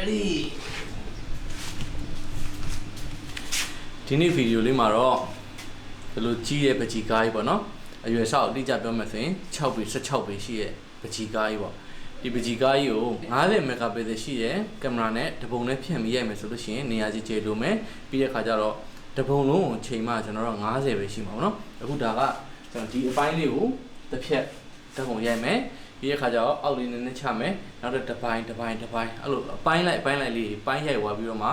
ready ဒီနေ့ဗီဒီယိုလေးမှာတော့ဒီလိုကြီးရဲ့ပကြီကားကြီးပေါ့နော်အရွယ်ဆောက်အတိအကျပြောမှဆိုရင်6ပေ16ပေရှိရဲ့ပကြီကားကြီးပေါ့ဒီပကြီကားကြီးကို90 megapixel ရှိရဲ့ကင်မရာနဲ့တပုံနဲ့ဖြန့်ပြီးရိုက်မယ်ဆိုလို့ရှိရင်နေရာကြီးကျေလိုမယ်ပြီးတဲ့ခါကျတော့တပုံလုံးကိုချိန်မှကျွန်တော်တို့90ပဲရှိမှာပေါ့နော်အခုဒါကကျွန်တော်ဒီအပိုင်းလေးကိုတစ်ဖြက်တစ်ပုံရိုက်မယ် ပြီးတဲ့ခါကျတော့အောက်လေးနည်းနည်းချမယ်နောက်တော့တစ်ပိုင်းတစ်ပိုင်းတစ်ပိုင်းအဲ့လိုအပိုင်းလိုက်အပိုင်းလိုက်လေးပိုင်းရိုက်သွားပြီးတော့မှ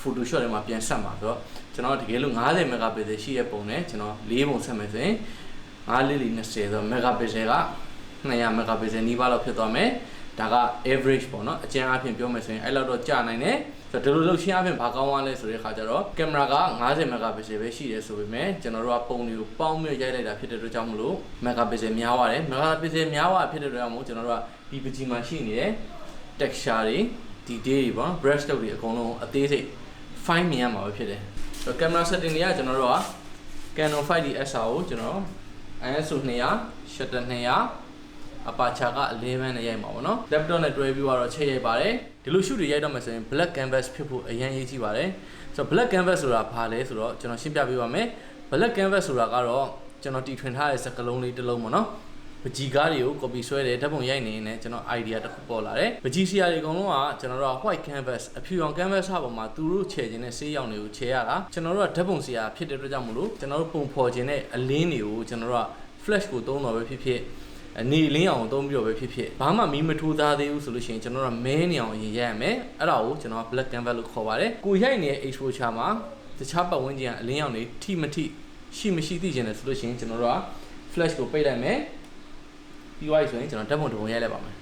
Photoshop ထဲမှာပြန်ဆက်မှာဆိုတော့ကျွန်တော်တကယ်လို့90 megapixel ရှိတဲ့ပုံနဲ့ကျွန်တော်၄ပုံဆက်မယ်ဆိုရင်9လေးလေး20ဆိုတော့ megapixel က200 megapixel နီးပါးလောက်ဖြစ်သွားမယ် ဒါက average ပေါ့နော်အကျဉ်းအားဖြင့်ပြောမယ်ဆိုရင်အဲ့လောက်တော့ကြာနိုင်တယ်ဆိုတော့ဒီလိုလုပ်ရှင်းအားဖြင့်ဘာကောင်းသွားလဲဆိုတဲ့ခါကျတော့ကင်မရာက90 megapixel ပဲရှိတယ်ဆိုပေမဲ့ကျွန်တော်တို့ကပုံတွေကိုပေါင်းပြီးရိုက်လိုက်တာဖြစ်တဲ့အတွက်ကြောင့်မလို့ megapixel များသွားတယ် megapixel များသွားဖြစ်တဲ့အတွက်ကြောင့်မို့ကျွန်တော်တို့ကဒီပကြီးမှာရှိနေတဲ့ texture တွေ detail တွေပေါ့နော် brush stroke တွေအကုန်လုံးအသေးစိတ် fine မြင်ရမှာပဲဖြစ်တယ်ဆိုတော့ camera setting တွေကကျွန်တော်တို့က Canon 5D SR ကိုကျွန်တော် ISO 200 shutter 200 aperture က11နဲ့ရိုက်မှာပေါ့နော် laptop နဲ့တွဲပြီးတော့ချိန်ရိုက်ပါတယ်ဒီလို shoot တွေရိုက်တော့မယ်ဆိုရင် black canvas ဖြစ်ဖို့အရင်ရေးကြည့်ပါတယ်ဆိုတော့ black canvas ဆိုတာဘာလဲဆိုတော့ကျွန်တော်ရှင်းပြပေးပါမယ် black canvas ဆိုတာကတော့ကျွန်တော်တီထွင်ထားတဲ့စကလုံးလေးတစ်လုံးပေါ့နော်ပကြီးကားတွေကို copy ဆွဲတယ်ဓာတ်ပုံရိုက်နေနေကျွန်တော် idea တစ်ခုပေါ်လာတယ်ပကြီးစီယာတွေအကုန်လုံးကကျွန်တော်တို့က white canvas အဖြူရောင် canvas ဟာပေါ်မှာသူတို့ခြေခြင်းနဲ့ဆေးရောင်တွေကိုခြေရတာကျွန်တော်တို့ကဓာတ်ပုံစီယာဖြစ်တဲ့အတွက်ကြောင့်မလို့ကျွန်တော်တို့ပုံဖော်ခြင်းနဲ့အလင်းတွေကိုကျွန်တော်တို့က flash ကိုသုံးတော့ပဲဖြစ်ဖြစ် အနေလင်းအောင်သုံးပြီးတော့ပဲဖြစ်ဖြစ်ဘာမှမီးမထိုးသားသေးဘူးဆိုလို့ရှိရင်ကျွန်တော်တို့ကမဲနေအောင်အရင်ရိုက်ရမယ်အဲ့ဒါကိုကျွန်တော် black canvas လို့ခေါ်ပါတယ်ကိုရိုက်နေတဲ့ exposure မှာတခြားပတ်ဝန်းကျင်ကအလင်းရောင်တွေထိမထိရှိမရှိသိကျင်တယ်ဆိုလို့ရှိရင်ကျွန်တော်တို့က flash ကိုပိတ်လိုက်မယ်ပြီးသွားပြီဆိုရင်ကျွန်တော်ဓာတ်ပုံတစ်ပုံရိုက်လိုက်ပါမယ်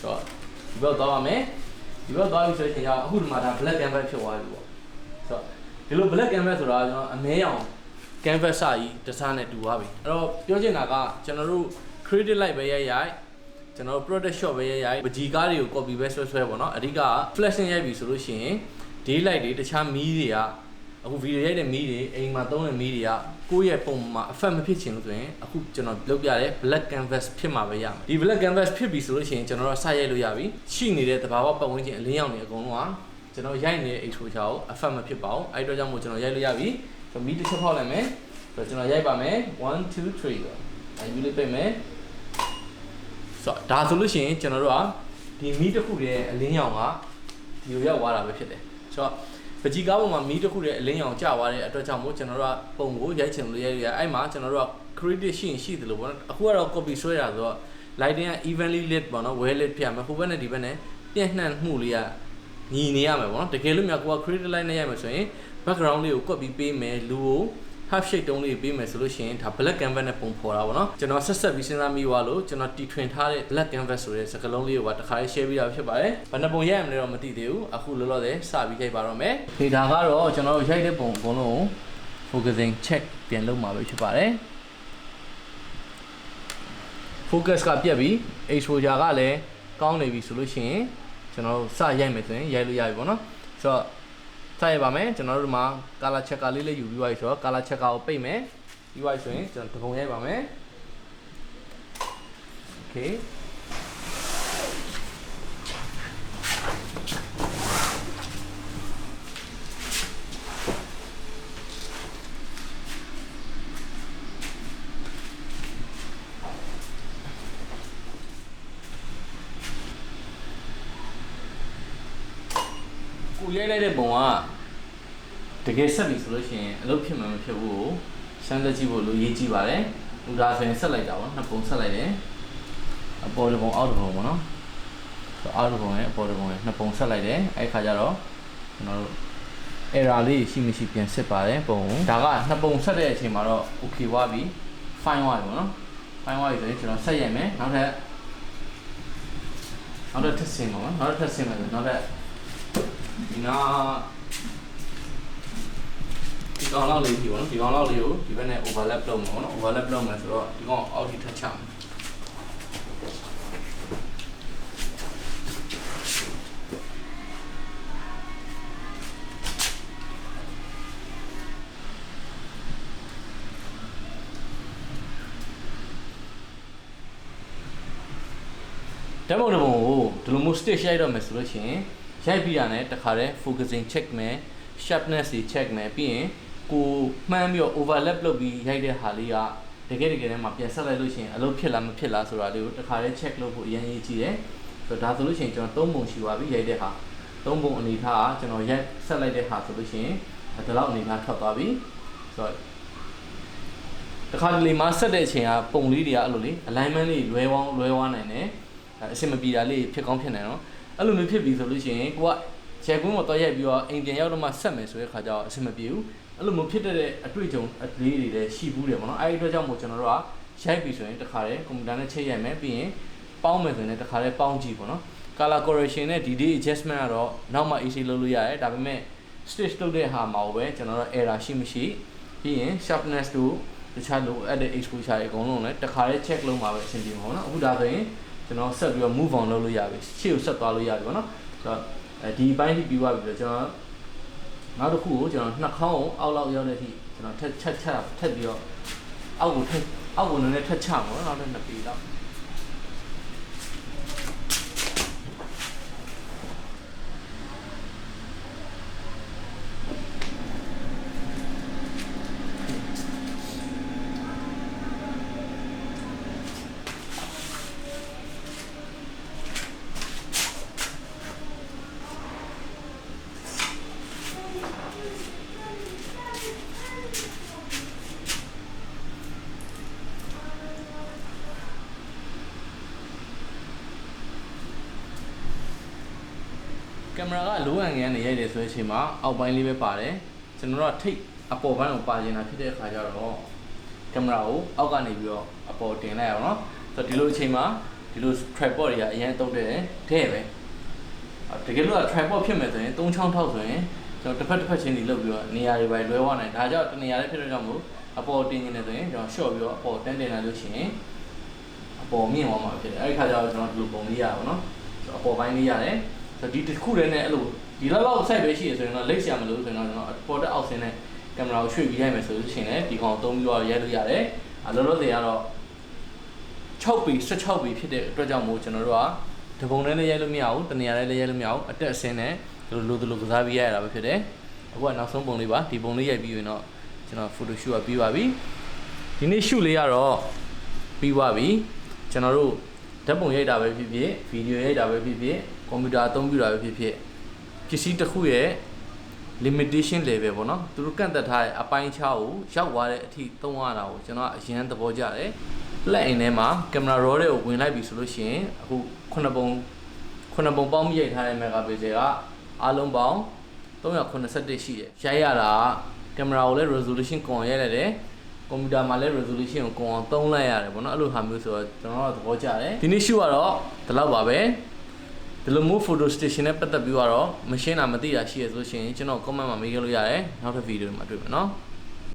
ဆိုတော့ဒီဘက်သွားပါမယ်ဒီဘက်သွားပြီဆိုရင်အခုဒီမှာဒါ black canvas ဖြစ်သွားပြီပေါ့ဆိုတော့ဒီလို black canvas ဆိုတာကျွန်တော်အမဲရောင် canvas စာကြီးတစားနဲ့တူသွားပြီအဲ့တော့ပြောချင်တာကကျွန်တော်တို့ credit light ပဲရိုက်ရိုက်ကျွန်တော်တို့ product shot ပဲရိုက်ရိုက်ပကြီးကားတွေကို copy ပဲဆွဲဆွဲပေါ့နော်အဓိက flash နဲ့ရိုက်ပြီဆိုလို့ရှိရင် day light တွေတခြားမီးတွေကအခုဗီဒီယိုရိုက်တဲ့မီးတွေအိမ်မှာသုံးတဲ့မီးတွေကကိုယ့်ရဲ့ပုံမှာ effect မဖြစ်ချင်လို့ဆိုရင်အခုကျွန်တော်လုပ်ပြတဲ့ black canvas ဖြစ်မှာပဲရမယ်ဒီ black canvas ဖြစ်ပြီဆိုလို့ရှိရင်ကျွန်တော်တို့စရိုက်လို့ရပြီရှိနေတဲ့သဘာဝပတ်ဝန်းကျင်အလင်းရောင်တွေအကုန်လုံးကကျွန်တော်ရိုက်နေတဲ့ exposure ကို effect မဖြစ်ပါဘူးအဲ့အတွက်ကြောင့်မို့ကျွန်တော်ရိုက်လို့ရပြီဆိုတော့မီးတစ်ချက်ဖောက်လိုက်မယ်ဆိုတော့ကျွန်တော်ရိုက်ပါမယ်1 2 3ဆို အဲယူလေးပိတ်မယ်ဆိုတော့ဒါဆိုလို့ရှိရင်ကျွန်တော်တို့ကဒီမီးတစ်ခုရဲ့အလင်းရောင်ကဒီလိုရောက်သွားတာပဲဖြစ်တယ်ဆိုတော့ပကြီးကားပေါ်မှာမီးတစ်ခုရဲ့အလင်းရောင်ကျသွားတဲ့အတွက်ကြောင့်မို့ကျွန်တော်တို့ကပုံကိုရိုက်ချင်လို့ရိုက်ရအဲ့မှာကျွန်တော်တို့က credit ရှိရင်ရှိတယ်လို့ပေါ့နော်အခုကတော့ copy ဆွဲတာဆိုတော့ lighting က evenly lit ပေါ့နော် well lit ဖြစ်ရမယ်ဟိုဘက်နဲ့ဒီဘက်နဲ့ပြန့်နှံ့မှုလေးကညီနေရမယ်ပေါ့နော်တကယ်လို့များကိုက credit light နဲ့ရိုက်မယ်ဆိုရင် background လေးကို copy ပေးမယ်လူကို half shade တုံးလေးပေးမယ်ဆိုလို့ရှိရင်ဒါ black canvas နဲ့ပုံဖော်တာပေါ့နော်ကျွန်တော်ဆက်ဆက်ပြီးစဉ်းစားမိသွားလို့ကျွန်တော်တီထွင်ထားတဲ့ black canvas ဆိုတဲ့စကားလုံးလေးကိုပါတစ်ခါလေး share ပေးတာဖြစ်ပါတယ်ဘယ်နှပုံရိုက်ရမလဲတော့မသိသေးဘူးအခုလောလောဆယ်စပြီးရိုက်ပါတော့မယ်ဒီဒါကတော့ကျွန်တော်တို့ရိုက်တဲ့ပုံအကုန်လုံးကို focusing check ပြန်လုပ်မှာပဲဖြစ်ပါတယ် focus ကပြတ်ပြီ exposure ကလည်းကောင်းနေပြီဆိုလို့ရှိရင်ကျွန်တော်တို့စရိုက်မယ်ဆိုရင်ရိုက်လို့ရပြီပေါ့နော်ဆိုတော့ စရိုက်ပါမယ်ကျွန်တော်တို့ဒီမှာ color checker လေးလေးယူပြီးသွားပြီဆိုတော့ color checker ကိုပိတ်မယ်ပြီးသွားပြီဆိုရင်ကျွန်တော်တပုံရိုက်ပါမယ် okay ကိုရိုက်လိုက်တဲ့ပုံကတကယ်ဆက်ပြီဆိုလို့ရှိရင်အလုပ်ဖြစ်မှာမဖြစ်ဘူးကိုစမ်းသက်ကြည့်ဖို့လိုရေးကြည့်ပါတယ်။ဥဒါဆိုရင်ဆက်လိုက်တာပေါ့နှစ်ပုံဆက်လိုက်တယ်။အပေါ်တစ်ပုံအောက်တစ်ပုံပေါ့နော်။ဆိုအောက်တစ်ပုံနဲ့အပေါ်တစ်ပုံနဲ့နှစ်ပုံဆက်လိုက်တယ်။အဲ့ခါကျတော့ကျွန်တော်တို့ error လေးရှိမရှိပြန်စစ်ပါတယ်ပုံကိုဒါကနှစ်ပုံဆက်တဲ့အချိန်မှာတော့ okay ဝါပြီ fine ဝါပြီပေါ့နော်။ fine ဝါပြီဆိုရင်ကျွန်တော်ဆက်ရိုက်မယ်။နောက်ထပ်နောက်ထပ်ထပ်ဆင်းပါမယ်။နောက်ထပ်ထပ်ဆင်းမယ်ဆိုနောက်ထပ် ဒီနာဒီကောင်လောက်လေးဒီပေါ့နော်ဒီကောင်လောက်လေးကိုဒီဘက်နဲ့ overlap လုပ်မှာပေါ့နော် overlap လုပ်မယ်ဆိုတော့ဒီကောင်အောက်ထိထပ်ချမယ်ဓာတ်ပုံတစ်ပုံကိုဒီလိုမျိုး stage ရိုက်တော့မယ်ဆိုလို့ရှိရင် ရိုက်ပြီးရတယ်တခါတည်း focusing check မယ် sharpness တွေ check မယ်ပြီးရင်ကိုမှန်းပြီးတော့ overlap လုပ်ပြီးရိုက်တဲ့ဟာလေးကတကယ်တကယ်တည်းမှာပြန်ဆက်လိုက်လို့ရှိရင်အလုပ်ဖြစ်လားမဖြစ်လားဆိုတာလေးကိုတခါတည်း check လုပ်ဖို့အရင်ကြီးကြည့်တယ်ဆိုတော့ဒါဆိုလို့ရှိရင်ကျွန်တော်၃ပုံရှိပါပြီရိုက်တဲ့ဟာ၃ပုံအနေထားကကျွန်တော်ရိုက်ဆက်လိုက်တဲ့ဟာဆိုလို့ရှိရင်ဒီလောက်အနေထားထွက်သွားပြီဆိုတော့တခါတလေမှာဆက်တဲ့အချိန်ကပုံလေးတွေကအဲ့လိုလေ alignment လေးလွဲဝောင်းလွဲဝါးနိုင်တယ်အဲ့အဆင်မပြေတာလေးဖြစ်ကောင်းဖြစ်နိုင်တော့ အဲ့လိုမျိုးဖြစ်ပြီဆိုလို့ရှိရင်ကိုကချက်ကွင်းကိုတော့ရိုက်ပြီးတော့အိမ်ပြန်ရောက်တော့မှဆက်မယ်ဆိုတဲ့ခါကျတော့အဆင်မပြေဘူးအဲ့လိုမျိုးဖြစ်တဲ့အတွေ့အကြုံအလေးတွေလည်းရှိဘူးတယ်ပေါ့နော်အဲ့ဒီအတွက်ကြောင့်မို့ကျွန်တော်တို့ကရိုက်ပြီဆိုရင်တခါတည်းကွန်ပျူတာနဲ့ချိန်ရိုက်မယ်ပြီးရင်ပေါင်းမယ်ဆိုရင်တခါတည်းပေါင်းကြည့်ပေါ့နော် color correction နဲ့ DD adjustment ကတော့နောက်မှ AC လုပ်လို့ရတယ်ဒါပေမဲ့ stitch လုပ်တဲ့ဟာမှာပဲကျွန်တော်တို့ error ရှိမရှိပြီးရင် sharpness တို့တခြားလိုအပ်တဲ့ exposure တွေအကုန်လုံးလည်းတစ်ခါတည်း check လုပ်မှာပဲအဆင်ပြေမှာပေါ့နော်အခုဒါဆိုရင် ကျွန်တော်ဆက်ပြီးတော့ move on လုပ်လို့ရပြီရှေ့ကိုဆက်သွားလို့ရပြီပေါ့နော်ဆိုတော့အဲဒီဘိုင်းထိပြီးသွားပြီဆိုတော့ကျွန်တော်နောက်တစ်ခုကိုကျွန်တော်နှာခေါင်းကိုအောက်လောက်ရောက်တဲ့အထိကျွန်တော်ထက်ချက်ချက်ထက်ပြီးတော့အောက်ကိုထက်အောက်ကိုနည်းနည်းထက်ချမှာပေါ့နော်နောက်တစ်နှစ်ปีလောက် င်မရာကလိုအပ်ငန်းနေရိုက်တယ်ဆိုတဲ့အချိန်မှာအောက်ပိုင်းလေးပဲပါတယ်ကျွန်တော်တို့ကထိတ်အပေါ်ပိုင်းကိုပါနေတာဖြစ်တဲ့အခါကျတော့ကင်မရာကိုအောက်ကနေပြီးတော့အပေါ်တင်လိုက်အောင်နော်ဆိုတော့ဒီလိုအချိန်မှာဒီလို tripod တွေကအရင်တုံးတယ်တဲ့ပဲအော်တကယ်လို့က tripod ဖြစ်မယ်ဆိုရင်၃ချောင်းထောက်ဆိုရင်ကျွန်တော်တစ်ဖက်တစ်ဖက်ချင်းဒီလုပ်ပြီးတော့နေရာတွေပဲလွဲသွားနိုင်ဒါကြောင့်တနေရာလေးဖြစ်တဲ့ကြောင့်မို့အပေါ်တင်နေတယ်ဆိုရင်ကျွန်တော် short ပြီးတော့အပေါ်တန်းတင်လိုက်လို့ရှိရင်အပေါ်မြင့်သွားမှာဖြစ်တယ်အဲ့ဒီခါကျတော့ကျွန်တော်ဒီလိုပုံလေးရပါတော့နော်အပေါ်ပိုင်းလေးရတယ်ဆိုတော့ ဒီတစ်ခုတည်းနဲ့အဲ့လိုဒီလောက်လောက် site ပဲရှိရဆိုရင်တော့လိတ်ဆရာမလို့ဆိုရင်တော့ကျွန်တော်ပေါ်တက်အောက်ဆင်းတဲ့ကင်မရာကိုရွှေ့ပြီးရိုက်မယ်ဆိုလို့ရှိရင်လည်းဒီကောင်သုံးပြီးတော့ရိုက်လို့ရတယ်အလောလောဆယ်ကတော့6ပေ16ပေဖြစ်တဲ့အတွက်ကြောင့်မို့ကျွန်တော်တို့ကတပုံနဲ့လည်းရိုက်လို့မရဘူးတနေရာနဲ့လည်းရိုက်လို့မရဘူးအတက်အဆင်းနဲ့ဒီလိုလိုဒီလိုကစားပြီးရိုက်ရတာပဲဖြစ်တယ်အခုကနောက်ဆုံးပုံလေးပါဒီပုံလေးရိုက်ပြီးရင်တော့ကျွန်တော် photo shoot ကပြီးပါပြီဒီနေ့ shoot လေးကတော့ပြီးပါပြီကျွန်တော်တို့ဓာတ်ပုံရိုက်တာပဲဖြစ်ဖြစ်ဗီဒီယိုရိုက်တာပဲဖြစ်ဖြစ် ကွန်ပျူတာအသုံးပြုတာပဲဖြစ်ဖြစ်ပစ္စည်းတစ်ခုရဲ့ limitation level ပေါ့နော်သူတို့ကန့်သက်ထားတဲ့အပိုင်းခြားကိုရောက်သွားတဲ့အထိသုံးရတာကိုကျွန်တော်အရင်သဘောကျတယ်လက်အိမ်ထဲမှာကင်မရာ raw တွေကိုဝင်လိုက်ပြီဆိုလို့ရှိရင်အခုခုနှစ်ပုံခုနှစ်ပုံပေါင်းမိရိုက်ထားတဲ့ megapixel ကအားလုံးပေါင်း381ရှိတယ်ရိုက်ရတာကင်မရာကိုလည်း resolution ကွန်ရိုက်လိုက်တယ်ကွန်ပျူတာမှာလည်း resolution ကိုကွန်အောင်သုံးလိုက်ရတယ်ပေါ့နော်အဲ့လိုဟာမျိုးဆိုတော့ကျွန်တော်တို့သဘောကျတယ်ဒီနေ့ shoot ကတော့ဒီလောက်ပါပဲ ဒီလိုမျိုး photo station နဲ့ပတ်သက်ပြီးတော့မရှင်းတာမသိတာရှိရဆိုလို့ရှိရင်ကျွန်တော် comment မှာမေးခဲ့လို့ရတယ်နောက်ထပ် video မှာတွေ့မယ်နော်